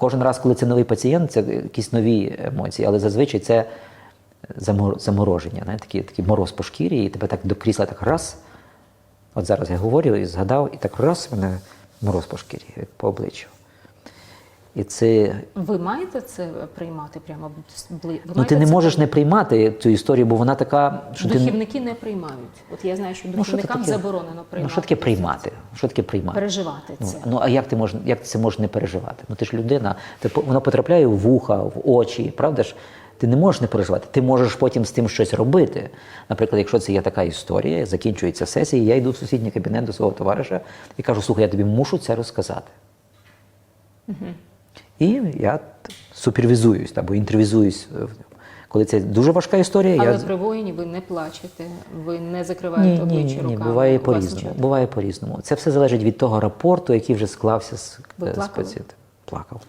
Кожен раз, коли це новий пацієнт, це якісь нові емоції, але зазвичай це замороження, не? такий, такий мороз по шкірі, і тебе так до крісла так раз. От зараз я говорю і згадав, і так раз мене мороз по шкірі, по обличчю. І це. Ви маєте це приймати прямо бли- ви Ну, ти не можеш не приймати цю історію, бо вона така, що ти. Духівники не приймають. От я знаю, що Ну, що духівникам заборонено приймати. Ну, що таке приймати? Що таке приймати? Переживати Ну, це. ну а як ти мож, як ти це можеш не переживати? Ну ти ж людина, ти, воно потрапляє в вуха, в очі, правда ж? Ти не можеш не переживати. Ти можеш потім з тим щось робити. Наприклад, якщо це є така історія, закінчується сесія, я йду в сусідній кабінет до свого товариша і кажу: слухай, я тобі мушу це розказати. І я супервізуюсь або інтервізуюсь. е. Коли це дуже важка історія, Але я при воїні ви не плачете, ви не закриваєте ні, обличчя ні, ні, руками. буває по-різному. Буває по-різному. Це все залежить від того рапорту, який вже склався з, е, з пацієнтом. Плакав.